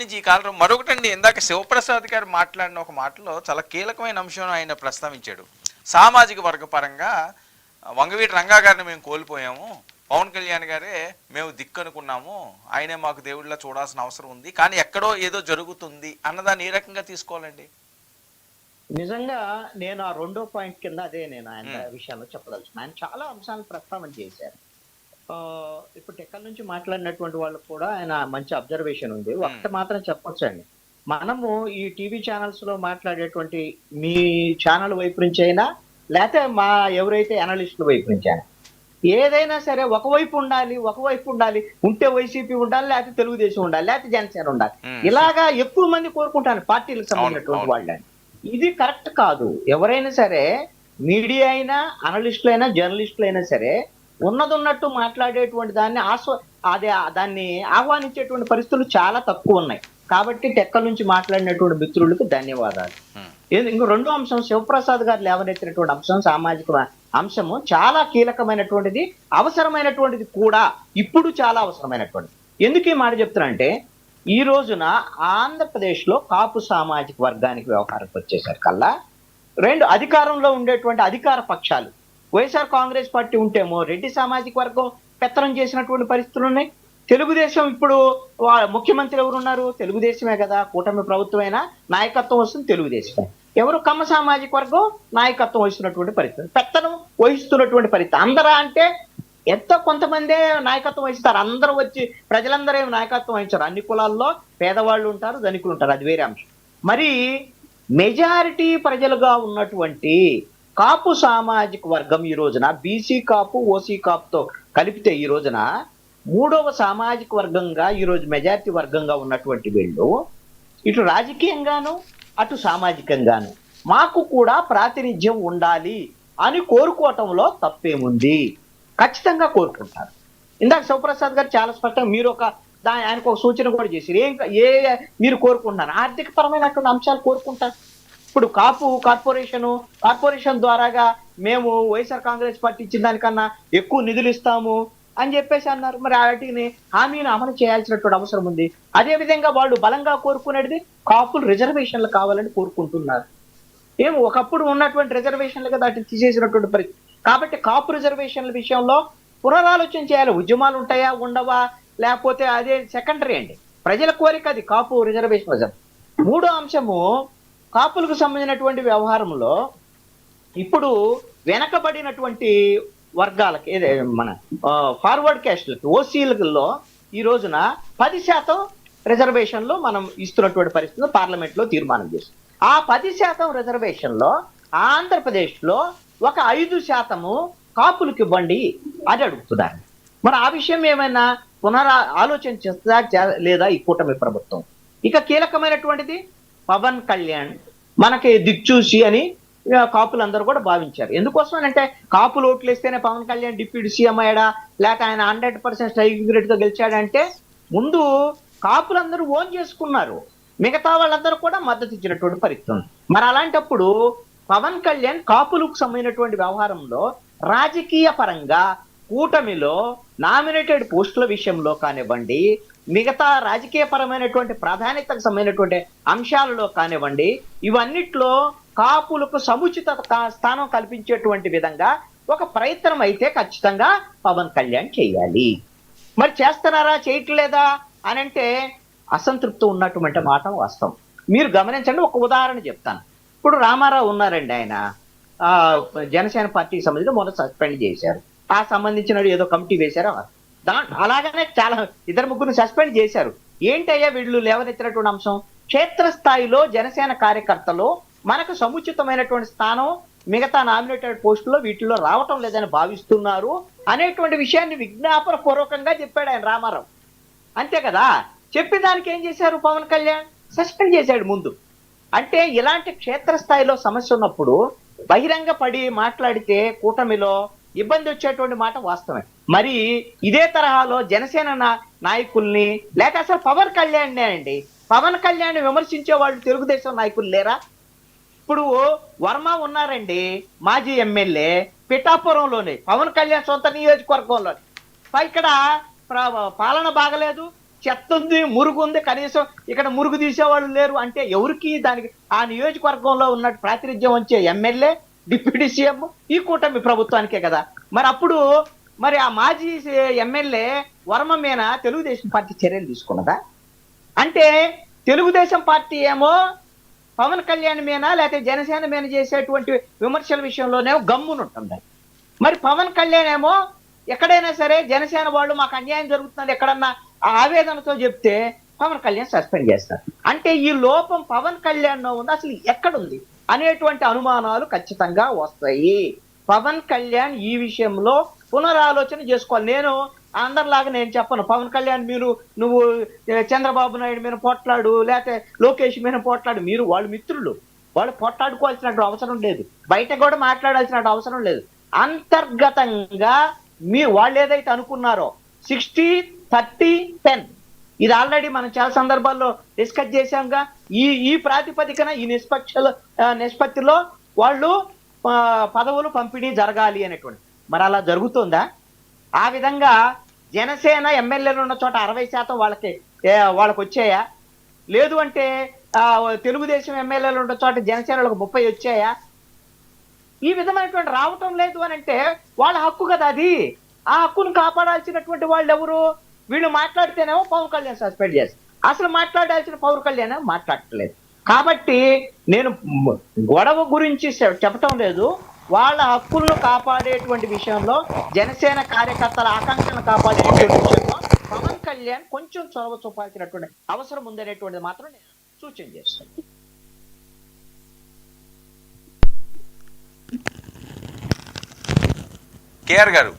నుంచి ఈ కాలంలో మరొకటండి. ఇందాక శివప్రసాద్ గారు మాట్లాడిన ఒక మాటలో చాలా కీలకమైన అంశం ఆయన ప్రస్తావించాడు. సామాజిక వర్గ పరంగా వంగవీటి రంగా గారిని మేము కోల్పోయాము. పవన్ కళ్యాణ్ గారే మేము దిక్కు అనుకున్నాము ఆయనే మాకు దేవుడిలా చూడాల్సిన అవసరం ఉంది. కానీ ఎక్కడో ఏదో జరుగుతుంది అన్నదాన్ని ఏ రకంగా తీసుకోవాలండి? నిజంగా నేను ఆ రెండో పాయింట్ కింద అదే నేను ఆయన మ్మ్. విషయాల్లో చెప్పదలుచుకున్నాను ఆయన చాలా అంశాలను ప్రస్తావన చేశారు. ఇప్పుడు టెక్కల నుంచి మాట్లాడినటువంటి వాళ్ళకు కూడా ఆయన మంచి అబ్జర్వేషన్ ఉంది. ఒకటి మాత్రం చెప్పొచ్చు అండి మనము ఈ టీవీ ఛానల్స్లో మాట్లాడేటువంటి మీ ఛానల్ వైపు నుంచి అయినా లేకపోతే మా ఎవరైతే అనలిస్టుల వైపు నుంచి అయినా ఏదైనా సరే ఒకవైపు ఉండాలి ఒకవైపు ఉండాలి. ఉంటే వైసీపీ ఉండాలి లేకపోతే తెలుగుదేశం ఉండాలి లేకపోతే జనసేన ఉండాలి. ఇలాగా ఎక్కువ మంది కోరుకుంటాను పార్టీలకు సంబంధించినటువంటి. వాళ్ళని. ఇది కరెక్ట్ కాదు. ఎవరైనా సరే మీడియా అయినా అనలిస్టులు అయినా జర్నలిస్టులు అయినా సరే ఉన్నది ఉన్నట్టు మాట్లాడేటువంటి దాన్ని ఆస్వ అదే దాన్ని ఆహ్వానించేటువంటి పరిస్థితులు చాలా తక్కువ ఉన్నాయి. కాబట్టి టెక్కల నుంచి మాట్లాడినటువంటి మిత్రులకు ధన్యవాదాలు. ఏది- ఇంకో రెండో అంశం శివప్రసాద్ గారు లేవనెత్తినటువంటి అంశం సామాజిక అంశము చాలా కీలకమైనటువంటిది అవసరమైనటువంటిది కూడా ఇప్పుడు చాలా అవసరమైనటువంటిది. ఎందుకు ఈ మాట చెప్తున్నా ఈ రోజున ఆంధ్రప్రదేశ్లో కాపు సామాజిక వర్గానికి వ్యవహారం వచ్చేసరి కల్లా రెండు అధికారంలో ఉండేటువంటి అధికార పక్షాలు వైఎస్ఆర్ కాంగ్రెస్ పార్టీ ఉంటేమో రెడ్డి సామాజిక వర్గం పెత్తనం చేసినటువంటి పరిస్థితులు ఉన్నాయి. తెలుగుదేశం ఇప్పుడు వా- ముఖ్యమంత్రి ఎవరు ఉన్నారు? తెలుగుదేశమే కదా. కూటమి ప్రభుత్వమైనా నాయకత్వం వస్తుంది తెలుగుదేశమే. ఎవరు కమ్మ సామాజిక వర్గం? నాయకత్వం వహిస్తున్నటువంటి పరిస్థితి. పెత్తనం వహిస్తున్నటువంటి పరిస్థితి. అందరా అంటే ఎంతో కొంతమందే నాయకత్వం వహిస్తారు. అందరూ వచ్చి ప్రజలందరూ నాయకత్వం వహించారు. అన్ని కులాల్లో పేదవాళ్ళు ఉంటారు ధనికులు ఉంటారు. అది వేరే అంశం. మరి మెజారిటీ ప్రజలుగా ఉన్నటువంటి కాపు సామాజిక వర్గం ఈ రోజున బీసీ కాపు ఓసీ కాపుతో కలిపితే ఈ రోజున మూడవ సామాజిక వర్గంగా ఈరోజు మెజార్టీ వర్గంగా ఉన్నటువంటి వీళ్ళు ఇటు రాజకీయంగాను అటు సామాజికంగాను. మాకు కూడా ప్రాతినిధ్యం ఉండాలి అని కోరుకోవటంలో తప్పేముంది? ఖచ్చితంగా కోరుకుంటారు. ఇందాక శివప్రసాద్ గారు చాలా స్పష్టంగా మీరు ఒక దాని ఆయనకు ఒక సూచన కూడా చేశారు. ఏం ఏ మీరు కోరుకుంటున్నారు? ఆర్థిక పరమైనటువంటి అంశాలు కోరుకుంటారు. ఇప్పుడు కాపు కార్పొరేషన్ కార్పొరేషన్ ద్వారాగా మేము వైఎస్ఆర్ కాంగ్రెస్ పార్టీ ఇచ్చిన దానికన్నా ఎక్కువ నిధులు ఇస్తాము అని చెప్పేసి అన్నారు. మరి వాటిని హామీని అమలు చేయాల్సినటువంటి అవసరం ఉంది. అదే విధంగా వాళ్ళు బలంగా కోరుకునేది కాపులు రిజర్వేషన్లు కావాలని కోరుకుంటున్నారు. ఏం ఒకప్పుడు ఉన్నటువంటి రిజర్వేషన్లు కదా వాటిని తీసేసినటువంటి పరిస్థితి. కాబట్టి కాపు రిజర్వేషన్ల విషయంలో పునరాలోచన చేయాలి. ఉద్యమాలు ఉంటాయా ఉండవా? లేకపోతే అదే సెకండరీ అండి. ప్రజల కోరిక అది కాపు రిజర్వేషన్ మూడో అంశము కాపులకు సంబంధించినటువంటి వ్యవహారంలో ఇప్పుడు వెనకబడినటువంటి వర్గాలకి మన ఫార్వర్డ్ క్యాస్ట్లకి ఓసీలలో ఈ రోజున పది శాతం రిజర్వేషన్లో మనం ఇస్తున్నటువంటి పరిస్థితిలో పార్లమెంట్లో తీర్మానం చేస్తాం ఆ పది శాతం రిజర్వేషన్లో ఆంధ్రప్రదేశ్లో ఒక ఐదు శాతము కాపులకు ఇవ్వండి అని అడుగుతున్నారు. మరి ఆ విషయం ఏమైనా పునరా ఆలోచన చేస్తుందా లేదా ఈ కూటమి ప్రభుత్వం? ఇక కీలకమైనటువంటిది పవన్ కళ్యాణ్ మనకి దిక్చూసి అని కాపులందరూ కూడా భావించారు. ఎందుకోసం అంటే కాపులు ఓట్లు వేస్తేనే పవన్ కళ్యాణ్ డిప్యూటీ సీఎం అయ్యాడా? లేక ఆయన హండ్రెడ్ పర్సెంట్ స్ట్రైక్తో గెలిచాడంటే ముందు కాపులందరూ ఓన్ చేసుకున్నారు. మిగతా వాళ్ళందరూ కూడా మద్దతు ఇచ్చినటువంటి పరిస్థితి ఉంది. మరి అలాంటప్పుడు పవన్ కళ్యాణ్ కాపులకు సంబంధించినటువంటి వ్యవహారంలో రాజకీయ పరంగా కూటమిలో నామినేటెడ్ పోస్టుల విషయంలో కానివ్వండి మిగతా రాజకీయ పరమైనటువంటి ప్రాధాన్యతకు సంబంధించినటువంటి అంశాలలో కానివ్వండి ఇవన్నిట్లో కాపులకు సముచిత స్థానం కల్పించేటువంటి విధంగా ఒక ప్రయత్నం అయితే ఖచ్చితంగా పవన్ కళ్యాణ్ చేయాలి. మరి చేస్తున్నారా చేయట్లేదా అని అంటే అసంతృప్తి ఉన్నటువంటి మాట వాస్తవం. మీరు గమనించండి ఒక ఉదాహరణ చెప్తాను. ఇప్పుడు రామారావు ఉన్నారండి ఆయన. ఆ జనసేన పార్టీకి సంబంధించి మొన్న సస్పెండ్ చేశారు. ఆ సంబంధించిన ఏదో కమిటీ వేశారు? అలాగనే చాలా ఇద్దరు ముగ్గురు సస్పెండ్ చేశారు. ఏంటయ్యా వీళ్ళు లేవనెత్తినటువంటి అంశం? క్షేత్రస్థాయిలో జనసేన కార్యకర్తలు మనకు సముచితమైనటువంటి స్థానం మిగతా నామినేటెడ్ పోస్టుల్లో వీటిలో రావటం లేదని భావిస్తున్నారు అనేటువంటి విషయాన్ని విజ్ఞాపన పూర్వకంగా చెప్పాడు ఆయన రామారావు. అంతే కదా? చెప్పి దానికి ఏం చేశారు పవన్ కళ్యాణ్? సస్పెండ్ చేశాడు ముందు. అంటే ఇలాంటి క్షేత్రస్థాయిలో సమస్య ఉన్నప్పుడు బహిరంగ పడి మాట్లాడితే కూటమిలో ఇబ్బంది వచ్చేటువంటి మాట వాస్తవమే. మరి ఇదే తరహాలో జనసేన నాయకుల్ని లేక అసలు పవన్ కళ్యాణ్ అండి. పవన్ కళ్యాణ్ విమర్శించే వాళ్ళు తెలుగుదేశం నాయకులు లేరా? ఇప్పుడు వర్మ ఉన్నారండి మాజీ ఎమ్మెల్యే పిఠాపురంలోనే పవన్ కళ్యాణ్ సొంత నియోజకవర్గంలో ఇక్కడ పాలన బాగలేదు చెత్త ఉంది మురుగు ఉంది కనీసం ఇక్కడ మురుగు తీసేవాళ్ళు లేరు అంటే ఎవరికి దానికి ఆ నియోజకవర్గంలో ఉన్న ప్రాతినిధ్యం వచ్చే ఎమ్మెల్యే డిప్యూటీ సీఎం ఈ కూటమి ప్రభుత్వానికే కదా. మరి అప్పుడు మరి ఆ మాజీ ఎమ్మెల్యే వర్మ మీద తెలుగుదేశం పార్టీ చర్యలు తీసుకున్నదా? అంటే తెలుగుదేశం పార్టీ ఏమో పవన్ కళ్యాణ్ మీద లేకపోతే జనసేన మీద చేసేటువంటి విమర్శల విషయంలోనే గమ్మునుంటుంది మరి పవన్ కళ్యాణ్ ఏమో ఎక్కడైనా సరే జనసేన వాళ్ళు మాకు అన్యాయం జరుగుతుంది ఎక్కడన్నా ఆ ఆవేదనతో చెప్తే పవన్ కళ్యాణ్ సస్పెండ్ చేస్తారు. అంటే ఈ లోపం పవన్ కళ్యాణ్ ఉంది అసలు ఎక్కడుంది అనేటువంటి అనుమానాలు ఖచ్చితంగా వస్తాయి. పవన్ కళ్యాణ్ ఈ విషయంలో పునరాలోచన చేసుకోవాలి. నేను అందరిలాగా నేను చెప్పను. పవన్ కళ్యాణ్ మీరు నువ్వు చంద్రబాబు నాయుడు మీద పోట్లాడు లేకపోతే లోకేష్ మీద పోట్లాడు మీరు వాళ్ళు మిత్రులు. వాళ్ళు పోట్లాడుకోవాల్సిన అవసరం లేదు. బయట కూడా మాట్లాడాల్సిన అవసరం లేదు. అంతర్గతంగా మీ వాళ్ళు ఏదైతే అనుకున్నారో సిక్స్టీ థర్టీ టెన్ ఇది ఆల్రెడీ మనం చాలా సందర్భాల్లో డిస్కస్ చేశాంగా. ఈ ఈ ప్రాతిపదికన ఈ నిష్పక్ష నిష్పత్తిలో వాళ్ళు పదవులు పంపిణీ జరగాలి అనేటువంటి. మరి అలా జరుగుతుందా? ఆ విధంగా జనసేన ఎమ్మెల్యేలు ఉన్న చోట అరవై శాతం వాళ్ళకి వాళ్ళకి వచ్చాయా? లేదు అంటే తెలుగుదేశం ఎమ్మెల్యేలు ఉన్న చోట జనసేనలకు ముప్పై వచ్చాయా? ఈ విధమైనటువంటి రావటం లేదు అని అంటే వాళ్ళ హక్కు కదా అది. ఆ హక్కును కాపాడాల్సినటువంటి వాళ్ళు ఎవరు? వీళ్ళు మాట్లాడితేనేమో పవన్ కళ్యాణ్ సస్పెండ్ చేస్తారు. అసలు మాట్లాడాల్సిన పవన్ కళ్యాణ్ మాట్లాడట్లేదు. కాబట్టి నేను గొడవ గురించి చెప్పటం లేదు. వాళ్ళ హక్కులను కాపాడేటువంటి విషయంలో జనసేన కార్యకర్తల ఆకాంక్షలను కాపాడేటువంటి విషయంలో పవన్ కళ్యాణ్ కొంచెం చొరవ చూపాల్సినటువంటి అవసరం ఉందనేటువంటిది మాత్రం నేను సూచన చేస్తాను. కేఆర్ గారు